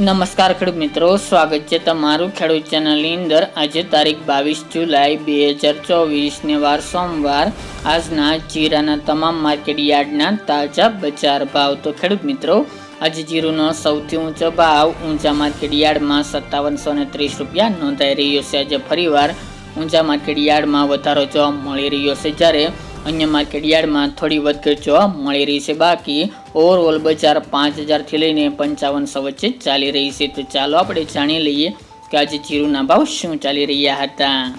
નમસ્કાર ખેડૂત મિત્રો, સ્વાગત છે તમારું ખેડૂત ચેનલની અંદર. આજે તારીખ બાવીસ જુલાઈ બે હજાર ચોવીસને વાર સોમવાર. આજના જીરાના તમામ માર્કેટ યાર્ડના તાજા બજાર ભાવ. તો ખેડૂત મિત્રો, આજે જીરુનો સૌથી ઊંચો ભાવ ઊંચા માર્કેટ યાર્ડમાં સત્તાવનસો ને ત્રીસ રૂપિયા નોંધાઈ રહ્યો છે. આજે ફરીવાર ઊંચા માર્કેટ યાર્ડમાં વધારો જોવા મળી રહ્યો છે. જ્યારે અન્ય માર્કેટ યાર્ડમાં થોડી વધઘટ જોવા મળી રહી છે. બાકી ઓવરઓલ બજાર પાંચ હજારથી લઈને પંચાવનસો વચ્ચે ચાલી રહી છે. તો ચાલો આપણે જાણી લઈએ કે આજે જીરુના ભાવ શું ચાલી રહ્યા હતા.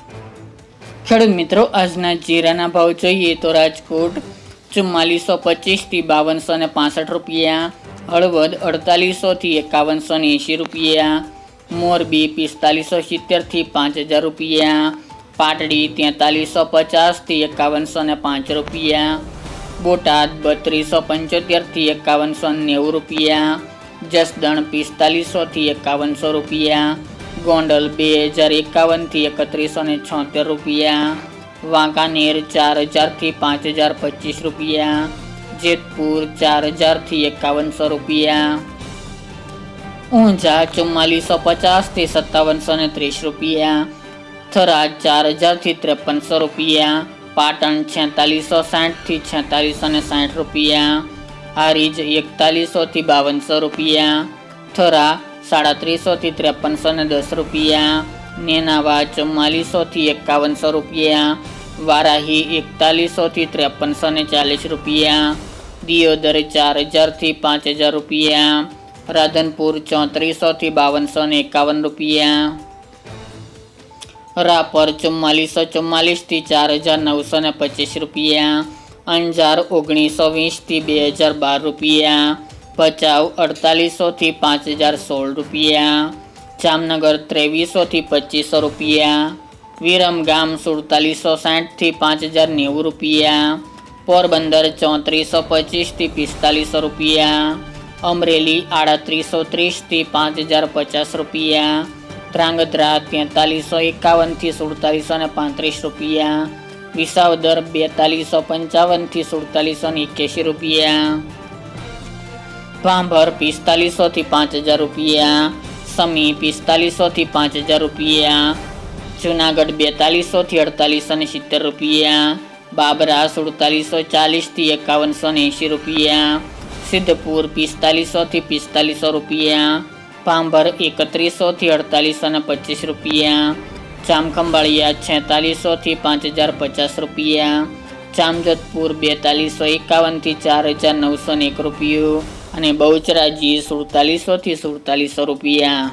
ખેડૂત મિત્રો, આજના જીરાના ભાવ જોઈએ તો રાજકોટ ચુમ્માલીસો પચીસથી બાવનસો ને પાસઠ રૂપિયા, હળવદ અડતાલીસોથી એકાવનસો ને એંશી રૂપિયા, મોરબી પિસ્તાલીસો સિત્તેરથી પાંચ હજાર રૂપિયા, પાટડી તેતાલીસો પચાસથી એકાવનસો ને પાંચ રૂપિયા બોટાદ બત્રીસો પંચોતેરથી એકાવનસો નેવું રૂપિયા, જસદણ પિસ્તાલીસોથી એકાવનસો રૂપિયા, ગોંડલ બે હજાર એકાવનથી એકત્રીસો ને છોતેર રૂપિયા, વાંકાનેર ચાર હજારથી પાંચ હજાર પચીસ રૂપિયા, જેતપુર ચાર હજારથી એકાવનસો રૂપિયા, ઊંઝા ચુમ્માલીસો પચાસથી સત્તાવનસો ને ત્રીસ રૂપિયા, થરાદ ચાર હજારથી ત્રેપનસો રૂપિયા પાટણ છેતાલીસો સાઠથી છેતાલીસો ને સાઠ રૂપિયા. હારીજ એકતાલીસોથી બાવનસો રૂપિયા. થરા સાડત્રીસોથી ત્રેપનસો ને દસ રૂપિયા. નેનાવા ચુમ્માલીસોથી એકાવનસો રૂપિયા. વારાહી એકતાલીસોથી ત્રેપનસો ને ચાલીસ રૂપિયા. દિયોદર ચાર હજારથી પાંચ હજાર રૂપિયા. રાધનપુર ચોત્રીસોથી બાવનસો ને એકાવન રૂપિયા. રાપર ચુમ્માલીસો, ચુમ્માલીસથી ચાર હજાર નવસો ને પચીસ રૂપિયા. અંજાર ઓગણીસો વીસથી બે હજાર બાર રૂપિયા. ભચાઉ અડતાલીસોથી પાંચ હજાર સોળ રૂપિયા. જામનગર ત્રેવીસોથી પચીસો રૂપિયા. વિરમગામ સુડતાલીસો સાઠથી પાંચ હજાર નેવું રૂપિયા. પોરબંદર ચોત્રીસો પચીસથી પિસ્તાલીસો રૂપિયા. અમરેલી આડત્રીસો ત્રીસથી પાંચ હજાર પચાસ રૂપિયા. ધ્રાંગધ્રા તેતાલીસો એકાવનથી સુડતાલીસો ને પાંત્રીસ રૂપિયા વિસાવદર બેતાલીસો પંચાવનથી સુડતાલીસો ને એક્યાસી રૂપિયા. ભાંભર પિસ્તાલીસોથી પાંચ હજાર રૂપિયા. સમી પિસ્તાલીસોથી પાંચ હજાર રૂપિયા. જુનાગઢ બેતાલીસોથી અડતાલીસો ને સિત્તેર રૂપિયા. બાબરા સુડતાલીસો ચાલીસથી એકાવનસો ને એંશી રૂપિયા. સિદ્ધપુર પિસ્તાલીસોથી પિસ્તાલીસો રૂપિયા. પાંભર એકત્રીસોથી અડતાલીસો ને પચીસ રૂપિયા. જામખંભાળિયા છેતાલીસોથી પાંચ હજાર પચાસ રૂપિયા. જામજોધપુર બેતાલીસો એકાવનથી ચાર હજાર નવસો ને એક રૂપિયું. અને બહુચરાજી સુડતાલીસોથી સુડતાલીસો રૂપિયા.